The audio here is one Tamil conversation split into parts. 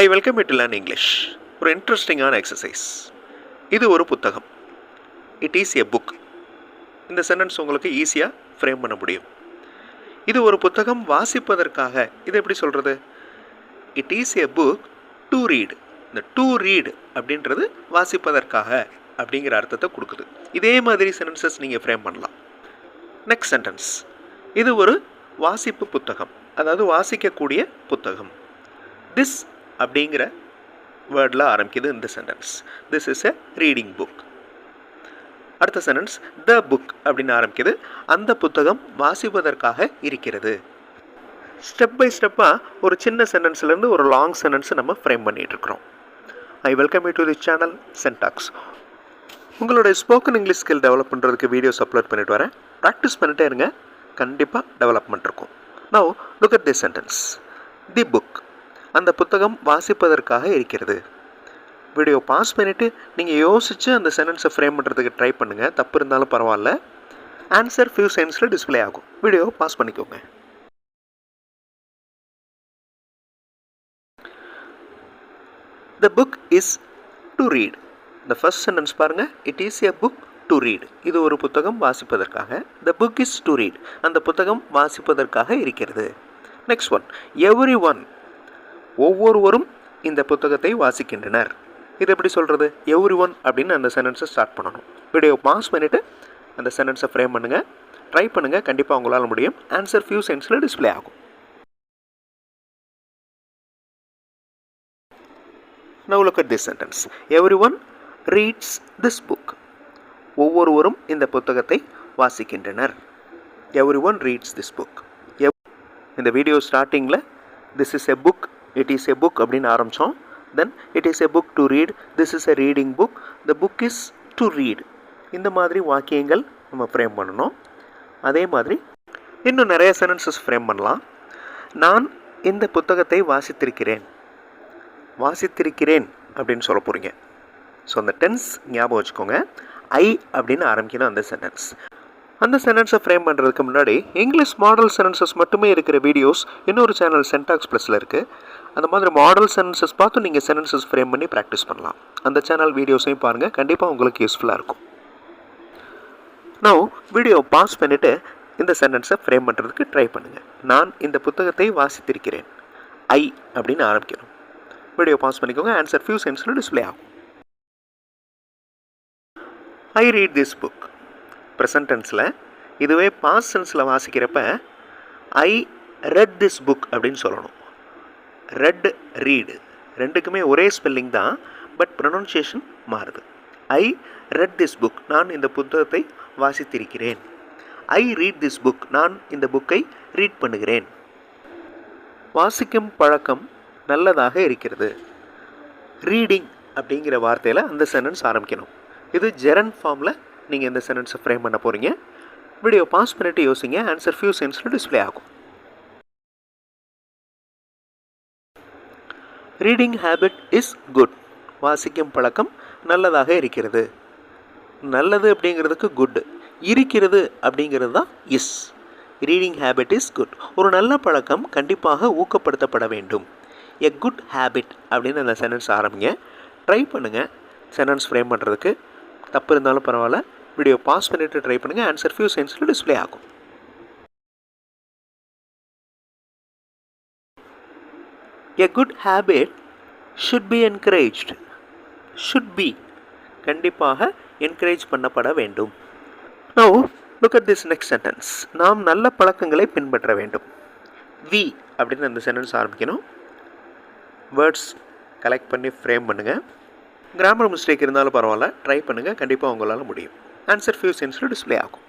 I welcome it learn English ஒரு இன்ட்ரெஸ்டிங்கான எக்ஸசைஸ் இது ஒரு புத்தகம். இட் இஸ் எ புக் இந்த சென்டென்ஸ் உங்களுக்கு ஈஸியாக ஃப்ரேம் பண்ண முடியும். இது ஒரு புத்தகம். வாசிப்பதற்காக இது எப்படி சொல்கிறது it is a book to read இந்த டு ரீட் அப்படின்றது வாசிப்பதற்காக அப்படிங்கிற அர்த்தத்தை கொடுக்குது. இதே மாதிரி சென்டென்சஸ் நீங்கள் ஃப்ரேம் பண்ணலாம். நெக்ஸ்ட் சென்டென்ஸ் இது ஒரு வாசிப்பு புத்தகம். அதாவது வாசிக்கக்கூடிய புத்தகம். திஸ் அப்படிங்கிற வேர்டில் ஆரம்பிக்குது இந்த sentence this is a reading book அடுத்த சென்டென்ஸ் த புக் அப்படின்னு ஆரம்பிக்குது. அந்த புத்தகம் வாசிப்பதற்காக இருக்கிறது. ஸ்டெப் பை ஸ்டெப்பாக ஒரு சின்ன சென்டென்ஸ்லேருந்து ஒரு லாங் சென்டென்ஸை நம்ம frame பண்ணிகிட்ருக்குறோம் I welcome you to the channel சென்டாக்ஸ் உங்களுடைய ஸ்போக்கன் இங்கிலீஷ் ஸ்கில் டெவலப் பண்ணுறதுக்கு வீடியோஸ் அப்லோட் பண்ணிட்டு வரேன். ப்ராக்டிஸ் பண்ணிட்டே இருங்க. கண்டிப்பாக டெவலப்மெண்ட் இருக்கும். Now look at the sentence the book அந்த புத்தகம் வாசிப்பதற்காக இருக்கிறது. வீடியோ பாஸ் பண்ணிவிட்டு நீங்கள் யோசித்து அந்த சென்டென்ஸை ஃப்ரேம் பண்ணுறதுக்கு ட்ரை பண்ணுங்கள் தப்பு இருந்தாலும் பரவாயில்ல. ஆன்சர் ஃபியூ சென்ஸில் டிஸ்ப்ளே ஆகும். வீடியோ பாஸ் பண்ணிக்கோங்க. The book is to read இந்த ஃபஸ்ட் சென்டென்ஸ் பாருங்கள் it is a book to read இது ஒரு புத்தகம் வாசிப்பதற்காக. The book is to read அந்த புத்தகம் வாசிப்பதற்காக இருக்கிறது. நெக்ஸ்ட் ஒன் எவ்ரி ஒன் ஒவ்வொருவரும் இந்த புத்தகத்தை வாசிக்கின்றனர். இது எப்படி சொல்கிறது எவ்ரி ஒன் அப்படின்னு அந்த சென்டென்ஸை ஸ்டார்ட் பண்ணணும். வீடியோ பாஸ் பண்ணிவிட்டு அந்த சென்டென்ஸை ஃப்ரேம் பண்ணுங்கள் ட்ரை பண்ணுங்கள் கண்டிப்பாக உங்களால் முடியும். ஆன்சர் ஃபியூ சென்ஸில் டிஸ்ப்ளே ஆகும். Now look at this sentence everyone reads this book ஒவ்வொருவரும் இந்த புத்தகத்தை வாசிக்கின்றனர். Everyone reads this book இந்த வீடியோ ஸ்டார்டிங்கில் this is a book it is a book அப்படின்னு ஆரம்பித்தோம் then it is a book to read this is a reading book the book is to read இந்த மாதிரி வாக்கியங்கள் நம்ம ஃப்ரேம் பண்ணணும். அதே மாதிரி இன்னும் நிறைய சென்டென்சஸ் ஃப்ரேம் பண்ணலாம். நான் இந்த புத்தகத்தை வாசித்திருக்கிறேன். வாசித்திருக்கிறேன் அப்படின்னு சொல்ல போகிறீங்க ஸோ அந்த டென்ஸ் ஞாபகம் வச்சுக்கோங்க. ஐ அப்படின்னு ஆரம்பிக்கணும் அந்த சென்டென்ஸ் அந்த சென்டென்ஸை ஃப்ரேம் பண்ணுறதுக்கு முன்னாடி இங்கிலீஷ் மாடல் சென்டென்சஸ் மட்டுமே இருக்கிற வீடியோஸ் இன்னொரு சேனல் சென்டாக்ஸ் ப்ளஸில் இருக்குது அந்த மாதிரி மாடல் சென்டென்சஸ் பார்த்து நீங்கள் சென்டென்சஸ் ஃப்ரேம் பண்ணி ப்ராக்டிஸ் பண்ணலாம். அந்த சேனல் வீடியோஸையும் பாருங்கள் கண்டிப்பாக உங்களுக்கு யூஸ்ஃபுல்லாக இருக்கும். நான் வீடியோ பாஸ் பண்ணிவிட்டு இந்த சென்டென்ஸை ஃப்ரேம் பண்ணுறதுக்கு ட்ரை பண்ணுங்கள் நான் இந்த புத்தகத்தை வாசித்திருக்கிறேன். ஐ அப்படின்னு ஆரம்பிக்கணும். வீடியோ பாஸ் பண்ணிக்கோங்க. ஆன்சர் ஃபியூ சென்ஸில் டிஸ்பிளே ஆகும். I read this book present டென்ஸில் இதுவே பாஸ் சென்ஸில் வாசிக்கிறப்ப ஐ ரெட் திஸ் புக் அப்படின்னு சொல்லணும். Read read. ரெண்டுக்குமே ஒரே ஸ்பெல்லிங் தான் பட் ப்ரொனன்சியேஷன் மாறுது. ஐ ரெட் திஸ் புக் நான் இந்த புத்தகத்தை வாசித்திருக்கிறேன். ஐ ரீட் திஸ் புக் நான் இந்த புக்கை ரீட் பண்ணுகிறேன். வாசிக்கும் பழக்கம் நல்லதாக இருக்கிறது. ரீடிங் அப்படிங்கிற வார்த்தையில் அந்த சென்டென்ஸ் ஆரம்பிக்கணும். இது ஜெரன் ஃபார்மில் நீங்கள் இந்த சென்டென்ஸை ஃப்ரேம் பண்ண போகிறீங்க வீடியோ பாஸ் பண்ணிவிட்டு யோசிங்க ஆன்சர் ஃபியூ சென்ஸில் டிஸ்பிளே ஆகும். ரீடிங் ஹேபிட் இஸ் குட் வாசிக்கும் பழக்கம் நல்லதாக இருக்கிறது. நல்லது அப்படிங்கிறதுக்கு குட் இருக்கிறது அப்படிங்கிறது தான் is reading habit is good ஒரு நல்ல பழக்கம் கண்டிப்பாக ஊக்கப்படுத்தப்பட வேண்டும். எ குட் ஹேபிட் அப்படின்னு அந்த சென்டென்ஸ் ஆரம்பிங்க. ட்ரை பண்ணுங்கள் சென்டென்ஸ் ஃப்ரேம் பண்ணுறதுக்கு தப்பு இருந்தாலும் பரவாயில்ல. வீடியோ பாஸ் பண்ணிவிட்டு ட்ரை பண்ணுங்கள் ஆன்சர் ஃபியூ சென்ஸில் டிஸ்பிளே ஆகும். A good habit should be encouraged should be கண்டிப்பாக என்கரேஜ் பண்ணப்பட வேண்டும். Now look at this next sentence நாம் நல்ல பழக்கங்களை பின்பற்ற வேண்டும். வி அப்படின்னு அந்த சென்டென்ஸ் ஆரம்பிக்கணும். வேர்ட்ஸ் கலெக்ட் பண்ணி ஃப்ரேம் பண்ணுங்கள் கிராமர் மிஸ்டேக் இருந்தாலும் பரவாயில்ல. ட்ரை பண்ணுங்கள் கண்டிப்பாக உங்களால் முடியும். ஆன்சர் ஃபியூ சென்ஸில் டிஸ்பிளே ஆகும்.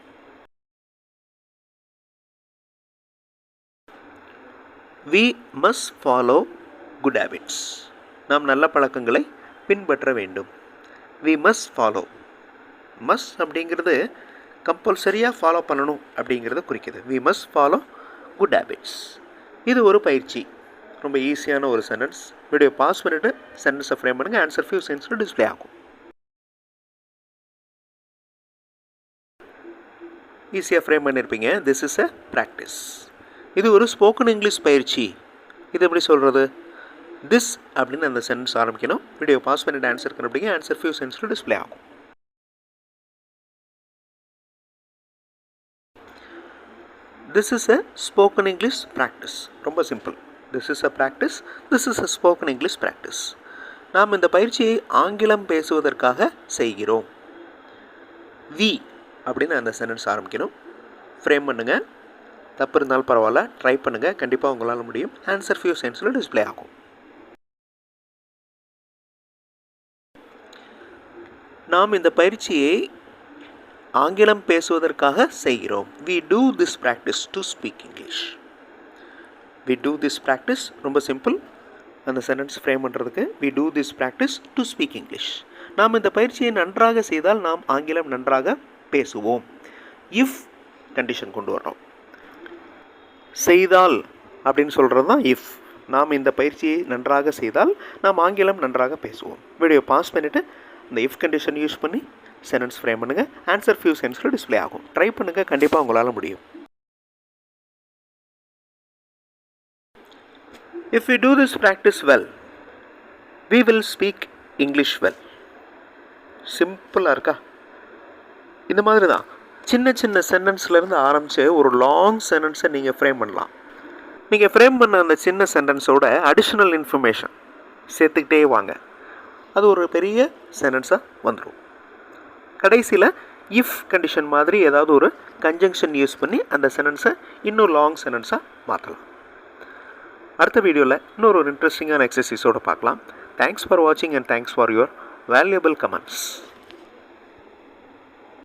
We must follow good habits நாம் நல்ல பழக்கங்களை பின்பற்ற வேண்டும். வி மஸ் ஃபாலோ மஸ் அப்படிங்கிறது கம்பல்சரியாக ஃபாலோ பண்ணணும் அப்படிங்கிறத குறிக்குது. We must follow good habits இது ஒரு பயிற்சி. ரொம்ப ஈஸியான ஒரு சென்டென்ஸ் வீடியோ பாஸ் பண்ணிவிட்டு சென்டென்ஸை ஃப்ரேம் பண்ணுங்கள் ஆன்சர் ஃபியூ சென்ஸில் டிஸ்பிளே ஆகும். ஈஸியாக ஃப்ரேம் பண்ணியிருப்பீங்க திஸ் இஸ் எ ப்ராக்டிஸ் இது ஒரு ஸ்போக்கன் இங்கிலீஷ் பயிற்சி. இது எப்படி சொல்கிறது திஸ் அப்படின்னு அந்த சென்டென்ஸ் ஆரம்பிக்கணும். வீடியோ பாஸ் பண்ணிட்டு ஆன்சர் கண்டுபிடிங்க ஆன்சர் ஃபியூ சென்ஸில் டிஸ்பிளே ஆகும். This is a spoken English practice ரொம்ப simple this is a practice this is a spoken English practice நாம் இந்த பயிற்சியை ஆங்கிலம் பேசுவதற்காக செய்கிறோம். வி அப்படின்னு அந்த சென்டென்ஸ் ஆரம்பிக்கணும். ஃப்ரேம் பண்ணுங்கள் தப்பு இருந்தாலும் பரவாயில்ல ட்ரை பண்ணுங்கள் கண்டிப்பாக உங்களால் முடியும். ஆன்சர் ஃபியூ சென்ஸில் டிஸ்ப்ளே ஆகும். நாம் இந்த பயிற்சியை ஆங்கிலம் பேசுவதற்காக செய்கிறோம். We do this practice to speak English we do this practice ரொம்ப சிம்பிள் அந்த சென்டென்ஸ் ஃப்ரேம் பண்ணுறதுக்கு we do this practice to speak English நாம் இந்த பயிற்சியை நன்றாக செய்தால் நாம் ஆங்கிலம் நன்றாக பேசுவோம். இஃப் கண்டிஷன் கொண்டு வர்றோம். செய்தால் அப்படின்னு சொல்கிறது தான் இஃப் நாம் இந்த பயிற்சியை நன்றாக செய்தால் நாம் ஆங்கிலம் நன்றாக பேசுவோம். வீடியோ பாஸ் பண்ணிவிட்டு இந்த இஃப் கண்டிஷன் யூஸ் பண்ணி சென்டென்ஸ் ஃப்ரேம் பண்ணுங்கள் ஆன்சர் ஃபியூ சென்ஸில் டிஸ்ப்ளே ஆகும். ட்ரை பண்ணுங்கள் கண்டிப்பாக உங்களால் முடியும். If you do this practice well we will speak English well சிம்பிளாக இருக்கா? இந்த மாதிரி தான் சின்ன சின்ன சென்டென்ஸ்லேருந்து ஆரம்பித்து ஒரு லாங் சென்டென்ஸை நீங்கள் ஃப்ரேம் பண்ணலாம். நீங்கள் ஃப்ரேம் பண்ண அந்த சின்ன சென்டென்ஸோட அடிஷ்னல் இன்ஃபர்மேஷன் சேர்த்துக்கிட்டே வாங்க. அது ஒரு பெரிய சென்டென்ஸாக வந்துடும் கடைசியில் இஃப் கண்டிஷன் மாதிரி ஏதாவது ஒரு கன்ஜங்ஷன் யூஸ் பண்ணி அந்த சென்டென்ஸை இன்னும் லாங் சென்டென்ஸாக மாற்றலாம் அடுத்த வீடியோவில் இன்னொரு ஒரு இன்ட்ரெஸ்டிங்கான எக்ஸசைஸோடு பார்க்கலாம். தேங்க்ஸ் ஃபார் வாட்சிங் and thanks for your valuable comments